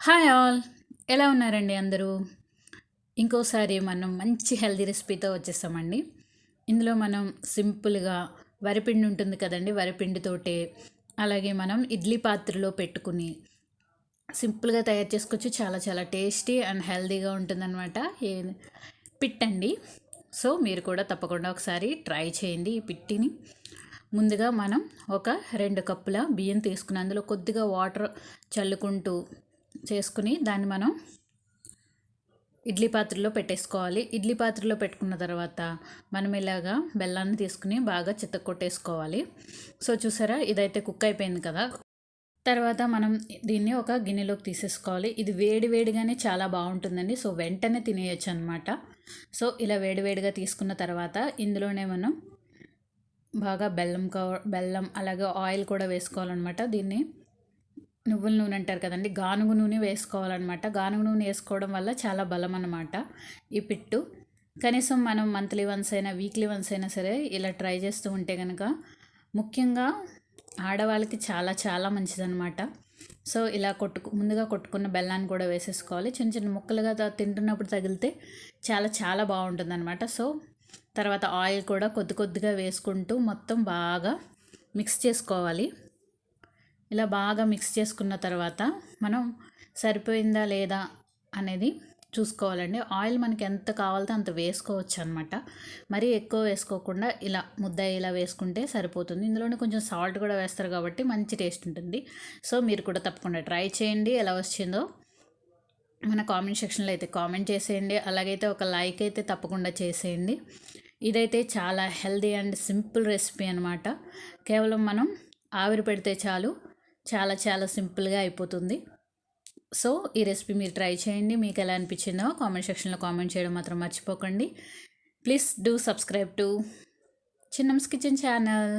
Hi all ఎలా ఉన్నారండి అందరూ? ఇంకోసారి మనం మంచి హెల్తీ రెసిపీతో వచ్చేస్తామండి ఇందులో మనం సింపుల్గా వరిపిండి ఉంటుంది కదండి వరిపిండితోటే అలాగే మనం ఇడ్లీ పాత్రలో పెట్టుకుని సింపుల్గా తయారు చేసుకోవచ్చు. చాలా చాలా టేస్టీ అండ్ హెల్దీగా ఉంటుందన్నమాట. ఏ పిట్టండి. సో మీరు కూడా తప్పకుండా ఒకసారి ట్రై చేయండి ఈ పిట్టిని. ముందుగా మనం ఒక రెండు కప్పుల బియ్యం తీసుకుని అందులో కొద్దిగా వాటర్ చల్లుకుంటూ చేసుకుని దాన్ని మనం ఇడ్లీ పాత్రలో పెట్టేసుకోవాలి. ఇడ్లీ పాత్రలో పెట్టుకున్న తర్వాత మనం ఇలాగా బెల్లాన్ని తీసుకుని బాగా చిత్త కొట్టేసుకోవాలి సో చూసారా? ఇదైతే కుక్ అయిపోయింది కదా? తర్వాత మనం దీన్ని ఒక గిన్నెలోకి తీసేసుకోవాలి. ఇది వేడి వేడిగానే చాలా బాగుంటుందండి. సో వెంటనే తినేయచ్చు అనమాట సో ఇలా వేడివేడిగా తీసుకున్న తర్వాత ఇందులోనే మనం బాగా బెల్లం బెల్లం అలాగే ఆయిల్ కూడా వేసుకోవాలన్నమాట. దీన్ని నువ్వుల నూనె అంటారు కదండి గానుగు నూనె వేసుకోవాలన్నమాట. గానుగు నూనె వేసుకోవడం వల్ల చాలా బలం అన్నమాట ఈ పిట్టు. కనీసం మనం మంత్లీ వన్స్ అయినా వీక్లీ వన్స్ అయినా సరే ఇలా ట్రై చేస్తూ ఉంటే కనుక ముఖ్యంగా ఆడవాళ్ళకి చాలా చాలా మంచిదన్నమాట. సో ఇలా కొట్టుకు ముందుగా కొట్టుకున్న బెల్లాన్ని కూడా వేసేసుకోవాలి. చిన్న చిన్న ముక్కలుగా తింటున్నప్పుడు తగిలితే చాలా చాలా బాగుంటుంది అనమాట సో తర్వాత ఆయిల్ కూడా కొద్ది కొద్దిగా వేసుకుంటూ మొత్తం బాగా మిక్స్ చేసుకోవాలి. ఇలా బాగా మిక్స్ చేసుకున్న తర్వాత మనం సరిపోయిందా లేదా అనేది చూసుకోవాలండి. ఆయిల్ మనకి ఎంత కావాలో అంత వేసుకోవచ్చు అనమాట మరీ ఎక్కువ వేసుకోకుండా ఇలా ముద్ద ఇలా వేసుకుంటే సరిపోతుంది. ఇందులోనే కొంచెం సాల్ట్ కూడా వేస్తారు కాబట్టి మంచి టేస్ట్ ఉంటుంది. సో మీరు కూడా తప్పకుండా ట్రై చేయండి. ఎలా వచ్చిందో మన కామెంట్ సెక్షన్లో అయితే కామెంట్ చేసేయండి. అలాగైతే ఒక లైక్ అయితే తప్పకుండా చేసేయండి. ఇదైతే చాలా హెల్దీ అండ్ సింపుల్ రెసిపీ అనమాట కేవలం మనం ఆవిరి పెడితే చాలు. చాలా చాలా సింపుల్గా అయిపోతుంది. సో ఈ రెసిపీ మీరు ట్రై చేయండి. మీకు ఎలా అనిపించిందో కామెంట్ సెక్షన్లో కామెంట్ చేయడం మాత్రం మర్చిపోకండి. Please do subscribe to Chinnam's kitchen channel.